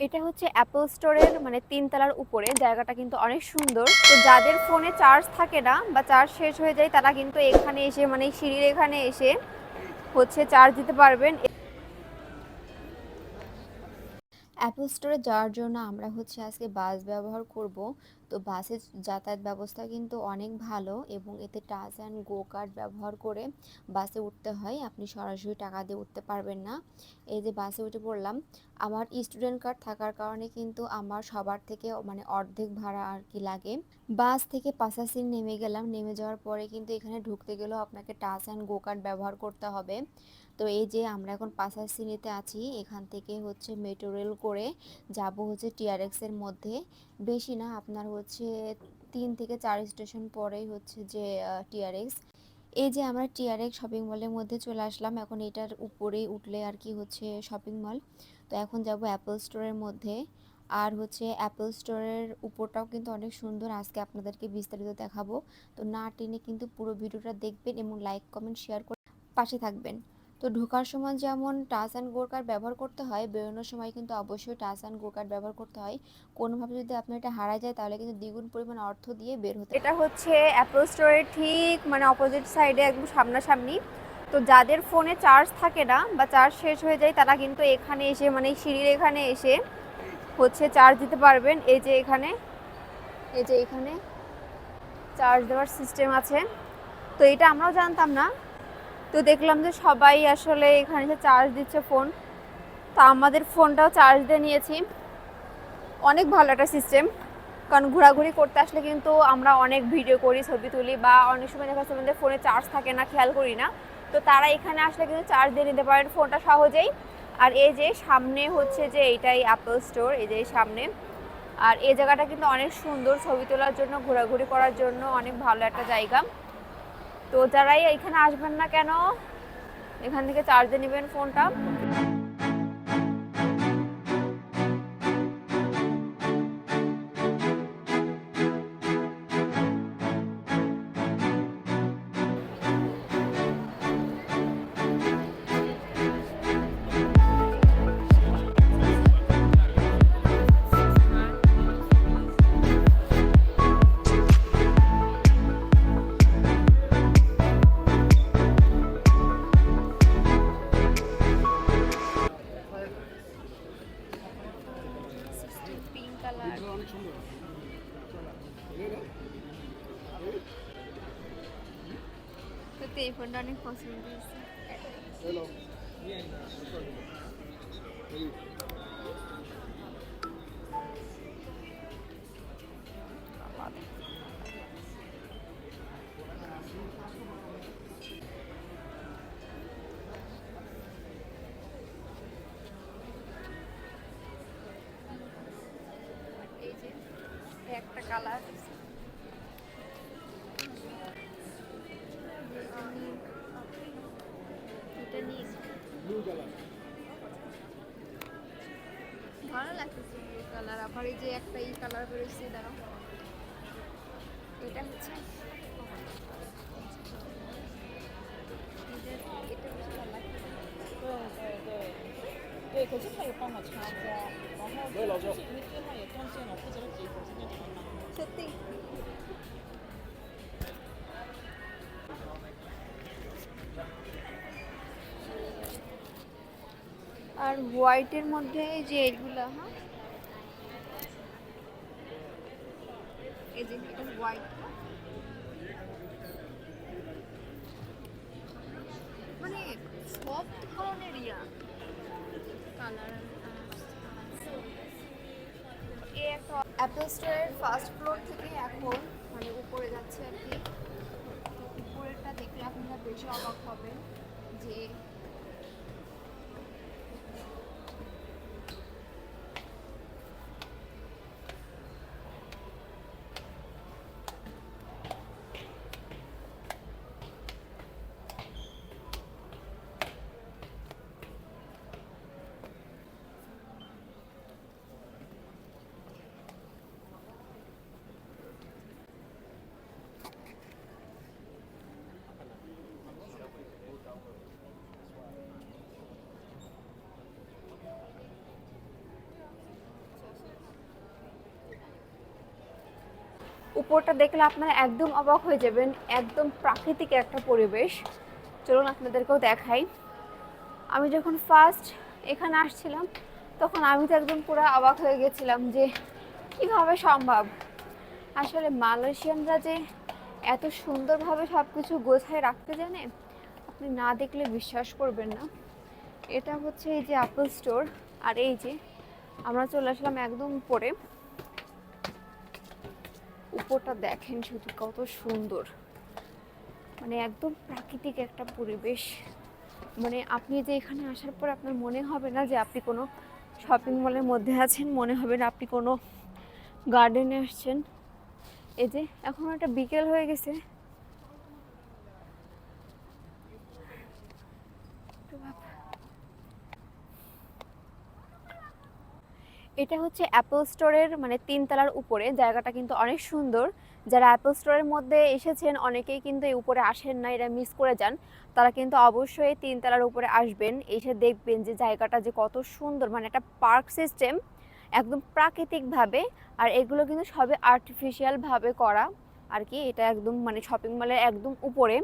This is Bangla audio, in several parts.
এটা হচ্ছে অ্যাপল স্টোরের মানে তিনতলার উপরে, জায়গাটা কিন্তু অনেক সুন্দর। তো যাদের ফোনে চার্জ থাকে না বা চার্জ শেষ হয়ে যায়, তারা কিন্তু এখানে এসে মানে সিঁড়ির এখানে এসে হচ্ছে চার্জ দিতে পারবেন। অ্যাপল স্টোরে যাওয়ার জন্য আমরা হচ্ছে আজকে বাস ব্যবহার করব। তো বাসের যাতায়াত ব্যবস্থা কিন্তু অনেক ভালো এবং এতে টাচ অ্যান্ড গো কার্ড ব্যবহার করে বাসে উঠতে হয়। আপনি সরাসরি টাকা দিয়ে উঠতে পারবেন না। এই যে বাসে উঠে পড়লাম, আমার স্টুডেন্ট কার্ড থাকার কারণে কিন্তু আমার সবার থেকে মানে অর্ধেক ভাড়া আর কি লাগে। বাস থেকে পাশাসিন নেমে গেলাম। নেমে যাওয়ার পরে কিন্তু এখানে ঢুকতে গেলেও আপনাকে টাচ অ্যান্ড গো কার্ড ব্যবহার করতে হবে। তো এই যে আমরা এখন পাশার সিনিতে আছি, এখান থেকে হচ্ছে মেট্রো রেল করে যাব হচ্ছে টিআরএক্সের মধ্যে। বেশি না, আপনার হচ্ছে তিন থেকে চার স্টেশন পরেই হচ্ছে যে টিআরএক্স এই যে আমরা টিআরএক্স শপিং মলের মধ্যে চলে আসলাম, এখন এটার উপরেই উঠলে আর কি হচ্ছে শপিং মল তো এখন যাব অ্যাপল স্টোরের মধ্যে। আর হচ্ছে অ্যাপল স্টোরের উপরটাও কিন্তু অনেক সুন্দর। আজকে আপনাদেরকে বিস্তারিত দেখাবো। তো না টেনে কিন্তু পুরো ভিডিওটা দেখবেন এবং লাইক কমেন্ট শেয়ার করে পাশে থাকবেন। তো ঢোকার সময় যেমন টাচ অ্যান্ড গো কার্ড ব্যবহার করতে হয়, বেরোনোর সময় কিন্তু অবশ্যই টাচ অ্যান্ড গো কার্ড ব্যবহার করতে হয়। কোনোভাবে যদি আপনার এটা হারা যায়, তাহলে কিন্তু দ্বিগুণ পরিমাণ অর্থ দিয়ে বের হতে এটা হচ্ছে অ্যাপল স্টোরের ঠিক মানে অপোজিট সাইডে একদম সামনাসামনি। তো যাদের ফোনে চার্জ থাকে না বা চার্জ শেষ হয়ে যায়, তারা কিন্তু এখানে এসে মানে সিঁড়ির এখানে এসে হচ্ছে চার্জ দিতে পারবেন। এই যে এখানে, এই যে এখানে চার্জ দেওয়ার সিস্টেম আছে। তো এটা আমরাও জানতাম না। তো দেখলাম যে সবাই আসলে এখানে এসে চার্জ দিচ্ছে ফোন তো আমাদের ফোনটাও চার্জ দিয়ে নিয়েছি। অনেক ভালো একটা সিস্টেম কারণ ঘোরাঘুরি করতে আসলে কিন্তু আমরা অনেক ভিডিও করি, ছবি তুলি বা অনেক সময় দেখা যাচ্ছে আমাদের ফোনে চার্জ থাকে না, খেয়াল করি না। তো তারা এখানে আসলে কিন্তু চার্জ দিয়ে নিতে পারেন ফোনটা সহজেই। আর এই যে সামনে হচ্ছে যে এইটাই অ্যাপল স্টোর এই যে সামনে। আর এই জায়গাটা কিন্তু অনেক সুন্দর ছবি তোলার জন্য, ঘোরাঘুরি করার জন্য অনেক ভালো একটা জায়গা। তো যারাই এখানে আসবেন না কেন এখান থেকে চার্জে নেবেন ফোনটা সত্যি এই অনেক পছন্দ হয়েছে। কালার এটা নিয়েছি ভালো লাগতেছে ব্লু কালার আবার এই যে একটা এই কালার বেরোচ্ছে দাঁড়াও এটা হচ্ছে এই যে এটা বেশি ভালো লাগতেছে 对对对，对，可是它有帮我插花，然后就是因为电话也断线了，不知道结果现在怎么样。 সত্যি। আর হোয়াইটের মধ্যে এই যে এইগুলা হ্যাঁ? এই এটা হোয়াইট মানে সব ধরনের ইয়া। কালার অ্যাপল স্টোরের ফার্স্ট ফ্লোর থেকে এখন মানে উপরে যাচ্ছে আর কি, উপরেরটা দেখলে আপনারা বেশি অবাক হবেন যে উপরটা দেখলে আপনারা একদম অবাক হয়ে যাবেন, একদম প্রাকৃতিক একটা পরিবেশ। চলুন আপনাদেরকেও দেখাই। আমি যখন ফার্স্ট এখানে আসছিলাম, তখন আমি তো একদম পুরো অবাক হয়ে গেছিলাম যে, কীভাবে সম্ভব? আসলে মালয়েশিয়ানরা যে এত সুন্দরভাবে সব কিছু গোছায় রাখতে জানে, আপনি না দেখলে বিশ্বাস করবেন না। এটা হচ্ছে এই যে অ্যাপল স্টোর আর এই যে আমরা চলে আসলাম একদম উপরে। উপরটা দেখেন শুধু কত সুন্দর। মানে একদম প্রাকৃতিক একটা পরিবেশ। মানে আপনি যে এখানে আসার পর আপনার মনে হবে না যে আপনি কোনো শপিং মলের মধ্যে আছেন, মনে হবে না আপনি কোনো গার্ডেনে আসছেন। এই যে, এখন একটা বিকেল হয়ে গেছে। এটা হচ্ছে অ্যাপল স্টোরের মানে তিনতলার উপরে। জায়গাটা কিন্তু অনেক সুন্দর। যারা অ্যাপল স্টোরের মধ্যে এসেছেন, অনেকেই কিন্তু এই উপরে আসেন না, এরা মিস করে যান। তারা কিন্তু অবশ্যই তিনতলার উপরে আসবেন। এসে দেখবেন যে জায়গাটা যে কত সুন্দর মানে একটা পার্ক সিস্টেম একদম প্রাকৃতিকভাবে। আর এগুলো কিন্তু সবে আর্টিফিশিয়ালভাবে করা। আর কি, এটা একদম মানে শপিং মলের একদম উপরে।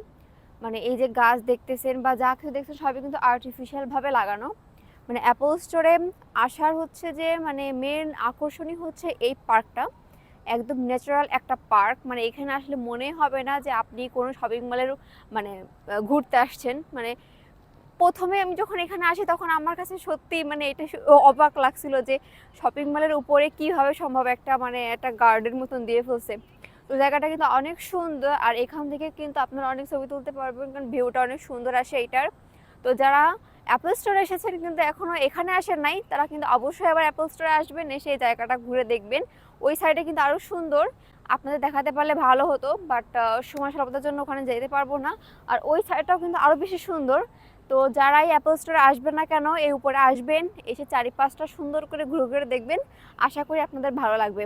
মানে এই যে গাছ দেখতেছেন বা যা কিছু দেখছেন, সবই কিন্তু আর্টিফিশিয়ালভাবে লাগানো। মানে অ্যাপল স্টোরে আসার হচ্ছে যে মানে মেন আকর্ষণই হচ্ছে এই পার্কটা একদম ন্যাচারাল একটা পার্ক মানে এখানে আসলে মনে হবে না যে আপনি কোনো শপিং মলের মানে ঘুরতে আসছেন। মানে প্রথমে আমি যখন এখানে আসি তখন আমার কাছে সত্যি মানে এটা অবাক লাগছিল যে শপিং মলের উপরে কীভাবে সম্ভব একটা মানে একটা গার্ডেন মতন দিয়ে ফেলছে। তো জায়গাটা কিন্তু অনেক সুন্দর আর এখান থেকে কিন্তু আপনারা অনেক ছবি তুলতে পারবেন কারণ ভিউটা অনেক সুন্দর আসে এইটার। তো যারা অ্যাপল স্টোরে এসেছেন কিন্তু এখনও এখানে আসেন নাই। তারা কিন্তু অবশ্যই আবার অ্যাপল স্টোরে আসবেন, এসে এই জায়গাটা ঘুরে দেখবেন। ওই সাইডে কিন্তু আরও সুন্দর। আপনাদের দেখাতে পারলে ভালো হতো বাট সময় স্বল্পতার জন্য ওখানে যেতে পারব না। আর ওই সাইডটাও কিন্তু আরও বেশি সুন্দর। তো যারাই অ্যাপল স্টোরে আসবেন না কেন, এই উপরে আসবেন, এসে চারিপাশটা সুন্দর করে ঘুরে ঘুরে দেখবেন। আশা করি আপনাদের ভালো লাগবে।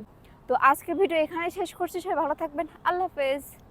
তো আজকের ভিডিও এখানে শেষ করছি। সবাই ভালো থাকবেন। আল্লাহ হাফেজ।